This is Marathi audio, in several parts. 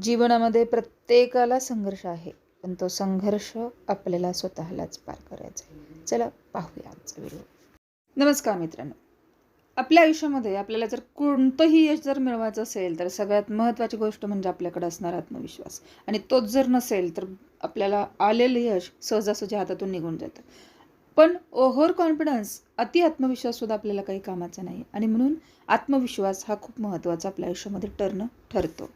जीवनामध्ये प्रत्येकाला संघर्ष आहे पण तो संघर्ष आपल्याला स्वतःलाच पार करायचा आहे. चला पाहूया आजचा व्हिडिओ. नमस्कार मित्रांनो. आपल्या आयुष्यामध्ये आपल्याला जर कोणतंही यश जर मिळवायचं असेल तर सगळ्यात महत्त्वाची गोष्ट म्हणजे आपल्याकडे असणारा आत्मविश्वास. आणि तोच जर नसेल तर आपल्याला आलेलं यश सहजासहजी हातातून निघून जातं. पण ओव्हर कॉन्फिडन्स अति आत्मविश्वाससुद्धा आपल्याला काही कामाचा नाही. आणि म्हणून आत्मविश्वास हा खूप महत्त्वाचा आपल्या आयुष्यामध्ये टर्न ठरतो.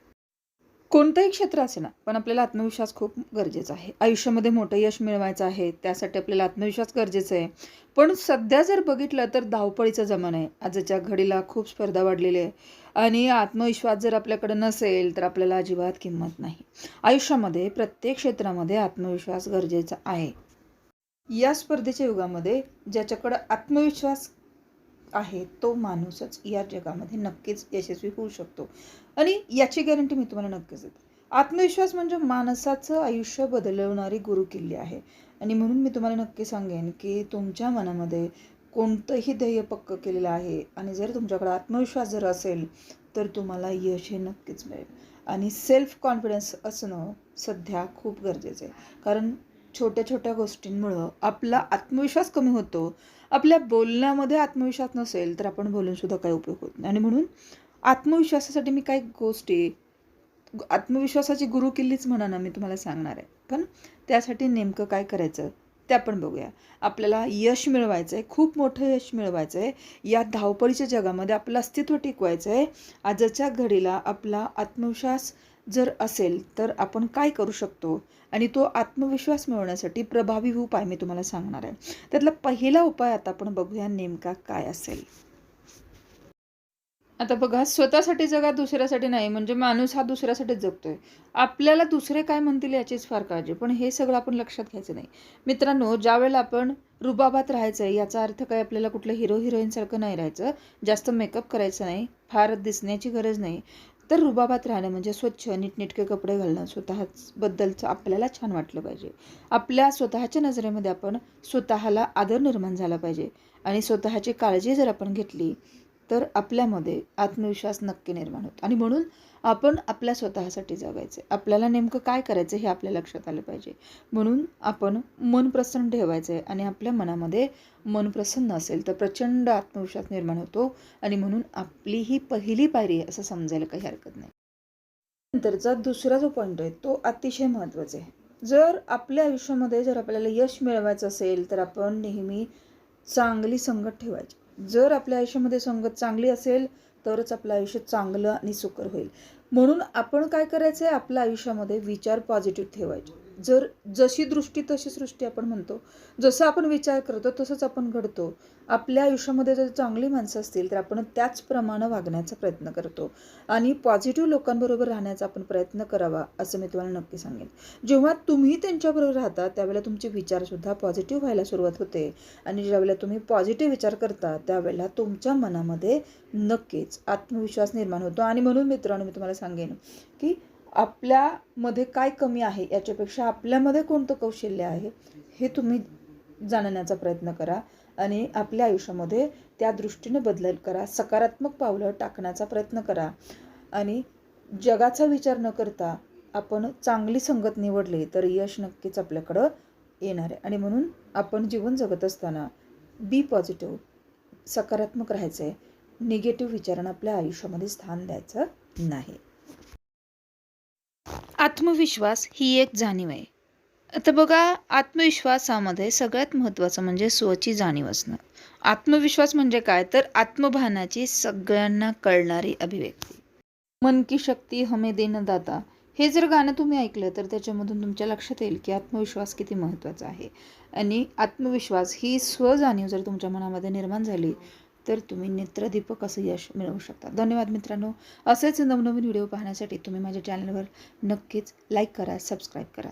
कोणतंही क्षेत्र असे ना पण आपल्याला आत्मविश्वास खूप गरजेचा आहे. आयुष्यामध्ये मोठं यश मिळवायचं आहे त्यासाठी आपल्याला आत्मविश्वास गरजेचा आहे. पण सध्या जर बघितलं तर धावपळीचा जमाना आहे. आजच्या घडीला खूप स्पर्धा वाढलेली आहे. आणि आत्मविश्वास जर आपल्याकडे नसेल तर आपल्याला अजिबात किंमत नाही. आयुष्यामध्ये प्रत्येक क्षेत्रामध्ये आत्मविश्वास गरजेचा आहे. या स्पर्धेच्या युगामध्ये ज्याच्याकडं आत्मविश्वास आहे तो माणूसच या जगामध्ये नक्कीच यशस्वी होऊ शकतो. आणि याची गॅरंटी मी तुम्हाला नक्कीच देते. आत्मविश्वास म्हणजे माणसाचं आयुष्य बदलवणारी गुरुकिल्ली आहे. आणि म्हणून मी तुम्हाला नक्की सांगेन की तुमच्या मनामध्ये कोणतंही ध्येय पक्क केलेलं आहे आणि जर तुमच्याकडे आत्मविश्वास जर असेल तर तुम्हाला यश हे नक्कीच मिळेल. आणि सेल्फ कॉन्फिडन्स असणं सध्या खूप गरजेचं आहे. कारण छोट्या छोट्या गोष्टींमुळं आपला आत्मविश्वास कमी होतो. आपल्या बोलण्यामध्ये आत्मविश्वास नसेल तर आपण बोलूनसुद्धा काही उपयोग होत नाही. आणि म्हणून आत्मविश्वासासाठी मी काही गोष्टी आत्मविश्वासाची गुरुकिल्लीच म्हणा ना मी तुम्हाला सांगणार आहे. पण त्यासाठी नेमकं काय करायचं ते आपण बघूया. आपल्याला यश मिळवायचं आहे खूप मोठं यश मिळवायचं आहे या धावपळीच्या जगामध्ये आपलं अस्तित्व टिकवायचं आहे आजच्या घडीला आपला आत्मविश्वास जर असेल तर आपण काय करू शकतो? आणि तो आत्मविश्वास मिळवण्यासाठी प्रभावी उपाय मी तुम्हाला सांगणार आहे. त्यातला पहिला उपाय आता आपण बघूया नेमका काय असेल. आता बघा स्वतःसाठी जगा दुसऱ्यासाठी नाही. म्हणजे माणूस हा दुसऱ्यासाठी जगतोय. आपल्याला दुसरे काय म्हणतील याचीच फार काळजी. पण हे सगळं आपण लक्षात घ्यायचं नाही. मित्रांनो ज्यावेळेला आपण रुबाबात राहायचं आहे याचा अर्थ काय? आपल्याला कुठलं हिरो हिरोईनसारखं नाही राहायचं. जास्त मेकअप करायचं नाही. फार दिसण्याची गरज नाही. तर रुबाबात राहणं म्हणजे स्वच्छ नीटनेटके कपडे घालणं स्वतःबद्दलचं आपल्याला छान वाटलं पाहिजे. आपल्या स्वतःच्या नजरेमध्ये आपण स्वतःला आदर निर्माण झाला पाहिजे. आणि स्वतःची काळजी जर आपण घेतली तर आपल्यामध्ये आत्मविश्वास नक्की निर्माण होतो. आणि म्हणून आपण आपल्या स्वतःसाठी जगायचं आपल्याला नेमकं काय करायचं हे आपल्या लक्षात आलं पाहिजे. म्हणून आपण मन प्रसन्न ठेवायचं आहे आणि आपल्या मनामध्ये मन प्रसन्न असेल तर प्रचंड आत्मविश्वास निर्माण होतो. आणि म्हणून आपली ही पहिली पायरी आहे असं समजायला काही हरकत नाही. नंतरचा दुसरा जो पॉईंट आहे तो अतिशय महत्त्वाचा आहे. जर आपल्या आयुष्यामध्ये जर आपल्याला यश मिळवायचं असेल तर आपण नेहमी चांगली संगत ठेवायची. जर आपल्या आयुष्यामध्ये संगत चांगली असेल तरच आपलं आयुष्य चांगलं आणि सुकर होईल. म्हणून आपण काय करायचं आहे आपल्या आयुष्यामध्ये विचार पॉझिटिव्ह ठेवायचे. जर जशी दृष्टी तशी सृष्टी आपण म्हणतो. जसं आपण विचार करतो तसंच आपण घडतो. आपल्या आयुष्यामध्ये जर चांगली माणसं असतील तर आपण त्याचप्रमाणे वागण्याचा प्रयत्न करतो. आणि पॉझिटिव्ह लोकांबरोबर राहण्याचा आपण प्रयत्न करावा असं मी तुम्हाला नक्की सांगेन. जेव्हा तुम्ही त्यांच्याबरोबर राहता त्यावेळेला तुमचे विचारसुद्धा पॉझिटिव्ह व्हायला सुरुवात होते. आणि ज्यावेळेला तुम्ही पॉझिटिव्ह विचार करता त्यावेळेला तुमच्या मनामध्ये नक्कीच आत्मविश्वास निर्माण होतो. आणि म्हणून मित्रांनो मी तुम्हाला सांगेन की आपल्यामध्ये काय कमी आहे याच्यापेक्षा आपल्यामध्ये कोणतं कौशल्य आहे हे तुम्ही जाणण्याचा प्रयत्न करा आणि आपल्या आयुष्यामध्ये त्या दृष्टीने बदल करा सकारात्मक पावलं टाकण्याचा प्रयत्न करा आणि जगाचा विचार न करता आपण चांगली संगत निवडली तर यश नक्कीच आपल्याकडं येणार आहे. आणि म्हणून आपण जीवन जगत असताना बी पॉझिटिव्ह सकारात्मक राहायचं आहे निगेटिव्ह विचारांना आपल्या आयुष्यामध्ये स्थान द्यायचं नाही. आत्मविश्वास ही एक जाणीव आहे. आता बघा आत्मविश्वासामध्ये सगळ्यात महत्त्वाचं म्हणजे स्वची जाणीव असणं. आत्मविश्वास म्हणजे काय? तर आत्मभानाची सगळ्यांना कळणारी अभिव्यक्ती. मन की शक्ती हमे देणं दाता. हे जर गाणं तुम्ही ऐकलं तर त्याच्यामधून तुमच्या लक्षात येईल की आत्मविश्वास किती महत्त्वाचा आहे. आणि आत्मविश्वास ही स्वजाणीव जर तुमच्या मनामध्ये निर्माण झाली तर तुम्ही नेत्रदीपक असं यश मिळवू शकता. धन्यवाद मित्रांनो. असेच नवनवीन व्हिडिओ पाहण्यासाठी तुम्ही माझ्या चॅनलवर नक्कीच लाईक करा सबस्क्राईब करा.